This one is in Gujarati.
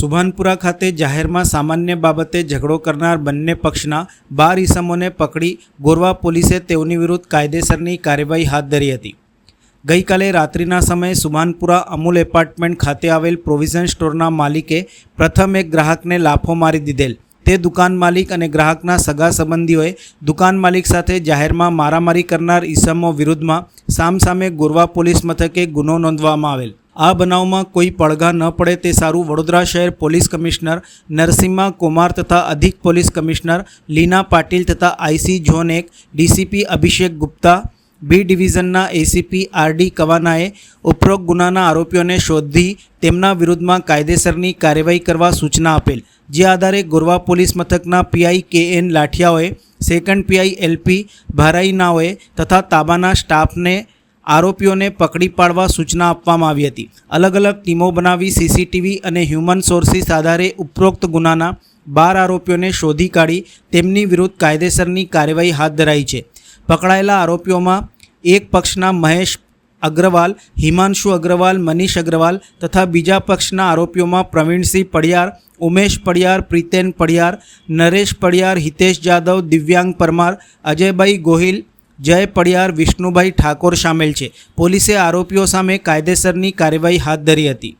સુભાનપુરા ખાતે જાહેરમાં સામાન્ય બાબતે ઝઘડો કરનાર બંને પક્ષના બાર ઈસમોને પકડી ગોરવા પોલીસે તેઓની વિરુદ્ધ કાયદેસરની કાર્યવાહી હાથ ધરી હતી. ગઈકાલે રાત્રિના સમયે સુભાનપુરા અમૂલ એપાર્ટમેન્ટ ખાતે આવેલ પ્રોવિઝન સ્ટોરના માલિકે પ્રથમ એક ગ્રાહકને લાફો મારી દીધેલ. તે દુકાન માલિક અને ગ્રાહકના સગા સંબંધીઓએ દુકાન માલિક સાથે જાહેરમાં મારામારી કરનાર ઈસમો વિરુદ્ધમાં સામસામે ગોરવા પોલીસ મથકે ગુનો નોંધવામાં આવેલ. આ બનાવમાં કોઈ પડઘા ન પડે તે સારું વડોદરા શહેર પોલીસ કમિશનર નરસિમ્હા કુમાર તથા અધિક પોલીસ કમિશનર લીના પાટીલ તથા આઈસી ઝોન એક ડીસીપી અભિષેક ગુપ્તા, બી ડિવિઝનના એસીપી આરડી કવાનાએ ઉપરોક્ત ગુનાના આરોપીઓને શોધી તેમના વિરુદ્ધમાં કાયદેસરની કાર્યવાહી કરવા સૂચના આપેલ. જે આધારે ગોરવા પોલીસ મથકના પીઆઈ કે એન લાઠિયાઓએ, સેકન્ડ પીઆઈ એલપી ભારાઈનાઓએ તથા તાબાના સ્ટાફને આરોપીઓને પકડી પાડવા સૂચના આપવામાં આવી હતી. અલગ અલગ ટીમો બનાવી સીસીટીવી અને હ્યુમન સોર્સિસ આધારે ઉપરોક્ત ગુનાના બાર આરોપીઓને શોધી કાઢી તેમની વિરુદ્ધ કાયદેસરની કાર્યવાહી હાથ ધરાઈ છે. પકડાયેલા આરોપીઓમાં એક પક્ષના મહેશ અગ્રવાલ, હિમાંશુ અગ્રવાલ, મનીષ અગ્રવાલ તથા બીજા પક્ષના આરોપીઓમાં પ્રવીણસિંહ પડિયાર, ઉમેશ પડિયાર, પ્રીતેન પડિયાર, નરેશ પડિયાર, હિતેશ જાદવ દિવ્યાંગ પરમાર, અજયભાઈ ગોહિલ જય પડિયાર વિષ્ણુભાઈ ઠાકોર સામેલ છે. પોલીસે આરોપીઓ સામે કાયદેસરની કાર્યવાહી હાથ ધરી હતી.